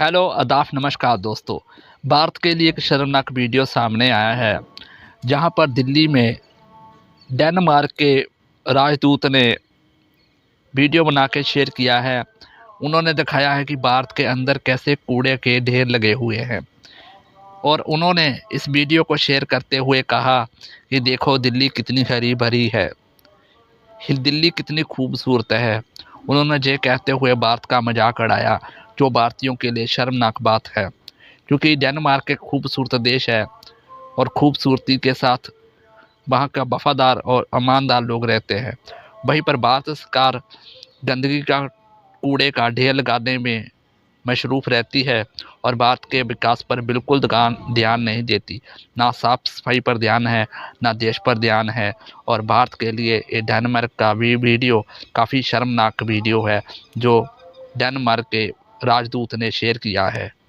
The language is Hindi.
हेलो, अदाफ, नमस्कार दोस्तों। भारत के लिए एक शर्मनाक वीडियो सामने आया है, जहाँ पर दिल्ली में डेनमार्क के राजदूत ने वीडियो बना के शेयर किया है। उन्होंने दिखाया है कि भारत के अंदर कैसे कूड़े के ढेर लगे हुए हैं। और उन्होंने इस वीडियो को शेयर करते हुए कहा कि देखो, दिल्ली कितनी हरी भरी है। दिल्ली कितनी खूबसूरत है। उन्होंने ये कहते हुए भारत का मज़ाक उड़ाया। जो भारतीयों के लिए शर्मनाक बात है, क्योंकि डेनमार्क एक खूबसूरत देश है और खूबसूरती के साथ वहाँ का वफादार और ईमानदार लोग रहते हैं। वहीं पर भारत सरकार गंदगी का, कूड़े का, ढेर लगाने में मशरूफ़ रहती है और भारत के विकास पर बिल्कुल ध्यान नहीं देती। ना साफ़ सफ़ाई पर ध्यान है, ना देश पर ध्यान है और भारत के लिए ये डेनमार्क का भी वीडियो काफ़ी शर्मनाक वीडियो है, जो डेनमार्क के राजदूत ने शेयर किया है।